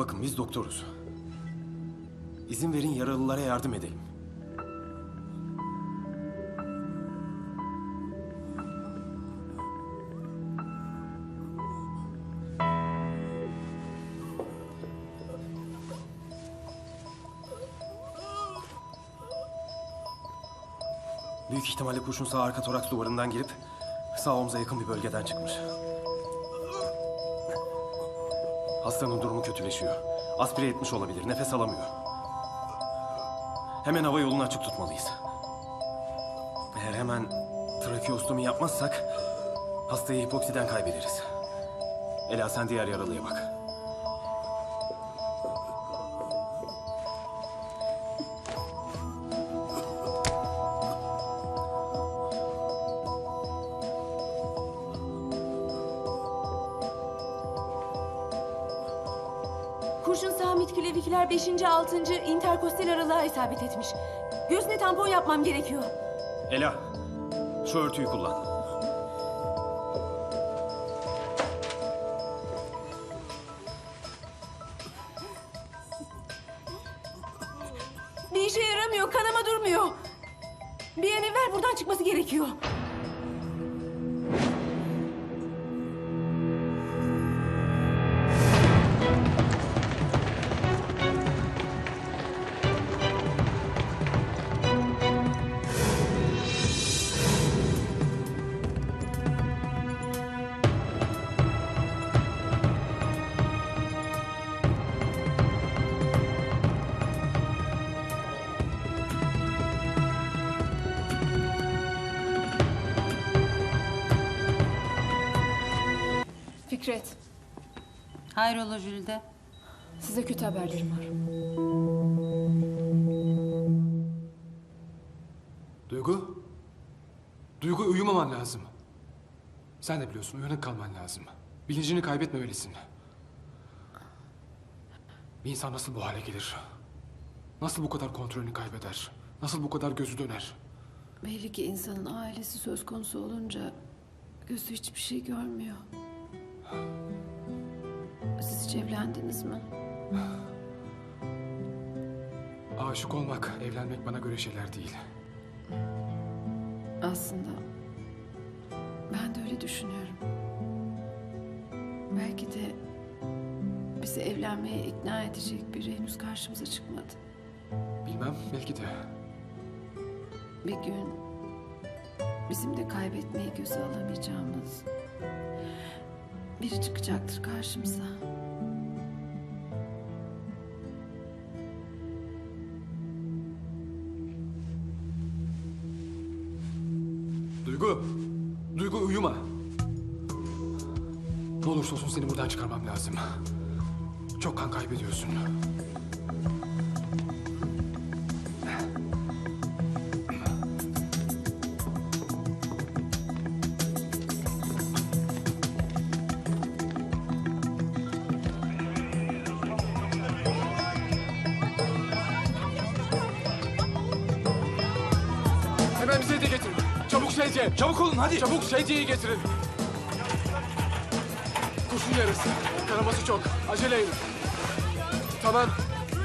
Bakın biz doktoruz. İzin verin yaralılara yardım edelim. Büyük ihtimalle kurşun sağ arka toraks duvarından girip sağ omuza yakın bir bölgeden çıkmış. Hastanın durumu kötüleşiyor. Aspire etmiş olabilir, nefes alamıyor. Hemen hava yolunu açık tutmalıyız. Eğer hemen trakeostomi yapmazsak hastayı hipoksiden kaybederiz. Ela sen diğer yaralıya bak. Mitküleviküler 5. 6. interkostal aralığa isabet etmiş. Göğsüne tampon yapmam gerekiyor. Ela, şu örtüyü kullan. Bir işe yaramıyor, kanama durmuyor. Bir an evvel buradan çıkması gerekiyor. Fikret, Hayrola Jülide? size kötü haberlerim var. Duygu? Duygu uyumaman lazım. Sen de biliyorsun uyanık kalman lazım. Bilincini kaybetmemelisin. Bir insan nasıl bu hale gelir? Nasıl bu kadar kontrolünü kaybeder? Nasıl bu kadar gözü döner? Belli ki insanın ailesi söz konusu olunca gözü hiçbir şey görmüyor. Siz hiç evlendiniz mi? Aşık olmak, evlenmek bana göre şeyler değil. Aslında ben de öyle düşünüyorum. Belki de bizi evlenmeye ikna edecek biri henüz karşımıza çıkmadı. Bilmem, belki de. Bir gün bizim de kaybetmeyi göze alamayacağımız biri çıkacaktır karşımıza. Duygu! Duygu uyuma! Ne olursa olsun seni buradan çıkarmam lazım. Çok kan kaybediyorsun. De getirin. Çabuk sedye. Çabuk olun hadi. Çabuk sedyeyi getirin. Kurşun yarısı. Kanaması çok. Acele edin. Tamam.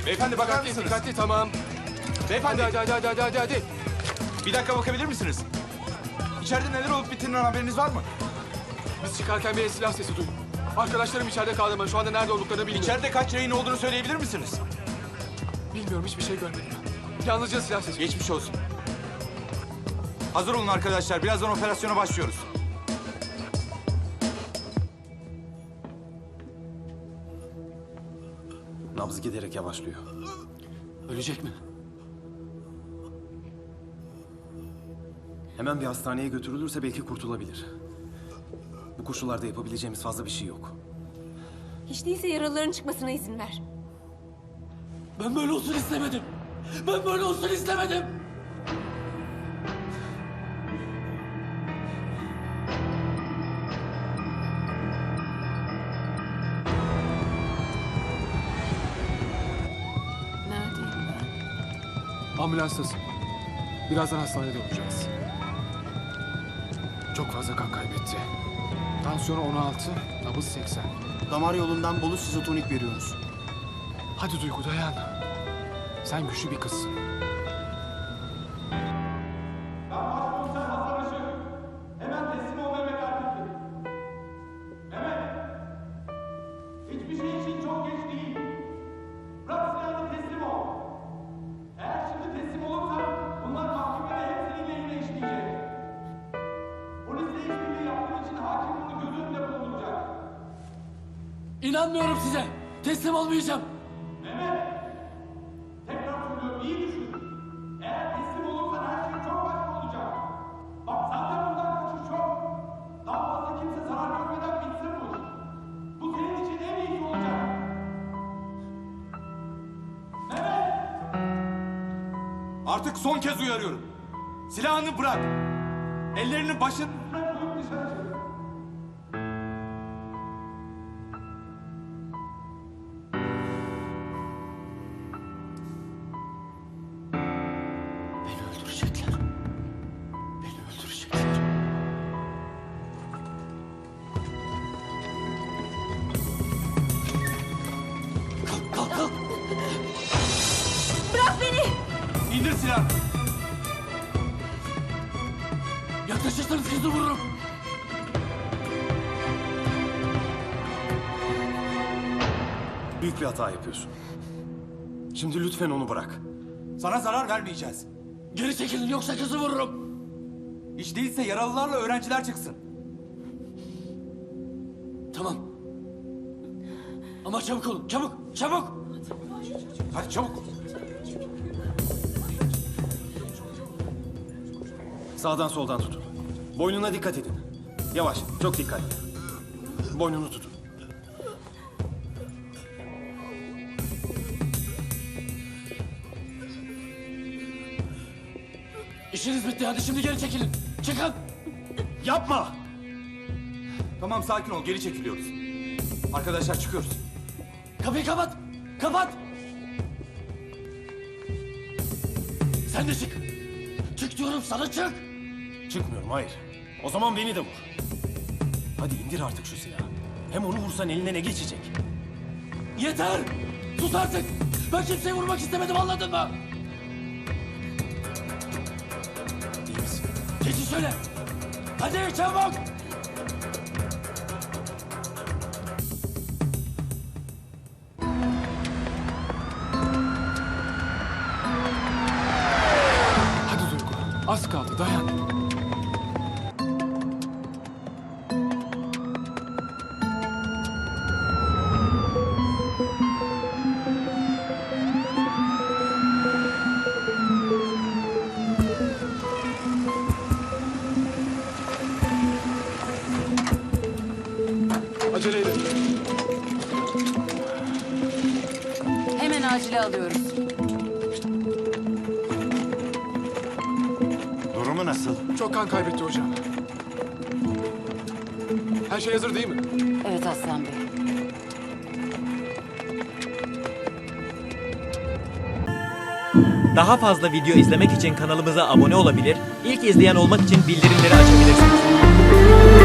Beyefendi bakar Dikkatli, mısınız? dikkatli tamam. Beyefendi Hadi hadi hadi hadi hadi hadi. bir dakika bakabilir misiniz? İçeride neler olup bittiğinden haberiniz var mı? Biz çıkarken bir silah sesi duydum. Arkadaşlarım içeride kaldı ama şu anda nerede olduklarını bilmiyorum. İçeride kaç rehin olduğunu söyleyebilir misiniz? Bilmiyorum hiçbir şey görmedim. Yalnızca silah sesi. Geçmiş olsun. Hazır olun arkadaşlar. Birazdan operasyona başlıyoruz. Nabzı giderek yavaşlıyor. Ölecek mi? Hemen bir hastaneye götürülürse belki kurtulabilir. Bu koşullarda yapabileceğimiz fazla bir şey yok. Hiç değilse yaralıların çıkmasına izin ver. Ben böyle olsun istemedim. Ben böyle olsun istemedim. Ambulanstasın. Birazdan hastanede olacağız. Çok fazla kan kaybetti. Tansiyonu 16, nabız 80. Damar yolundan bolu sizotonik veriyoruz. Hadi Duygu dayan. Sen güçlü bir kızsın. İnanmıyorum size. Teslim olmayacağım. Mehmet! Tekrar söylüyorum iyi düşün. Eğer teslim olursan her şey çok başka olacak. Bak zaten bundan kaçış yok. Daha fazla kimse zarar görmeden bitsin bu. Bu senin için en iyisi olacak. Mehmet! Artık son kez uyarıyorum. Silahını bırak. Ellerini başın... Bırak koyup dışarı İndir silahını. Yaklaşırsanız kızı vururum. Büyük bir hata yapıyorsun. Şimdi lütfen onu bırak. Sana zarar vermeyeceğiz. Geri çekilin yoksa kızı vururum. Hiç değilse yaralılarla öğrenciler çıksın. Tamam. Ama çabuk olun çabuk çabuk. Hadi çabuk. Sağdan soldan tutun. Boynuna dikkat edin. Yavaş, çok dikkatli. Boynunu tutun. İşiniz bitti hadi şimdi geri çekilin. Çıkın. Yapma! Tamam sakin ol geri çekiliyoruz. Arkadaşlar çıkıyoruz. Kapıyı kapat. Kapat. Sen de çık. Çık diyorum sana çık. Çıkmıyorum, hayır. O zaman beni de vur. Hadi indir artık şu silahı. Hem onu vursan eline ne geçecek? Yeter. Sus artık. Ben kimseyi vurmak istemedim anladın mı? İyi misin? Geçin şöyle. Hadi çabuk. Acele edin. Hemen acile alıyoruz. Durumu nasıl? Çok kan kaybetti hocam. Her şey hazır değil mi? Evet Aslan Bey. Daha fazla video izlemek için kanalımıza abone olabilir, ilk izleyen olmak için bildirimleri açabilirsiniz.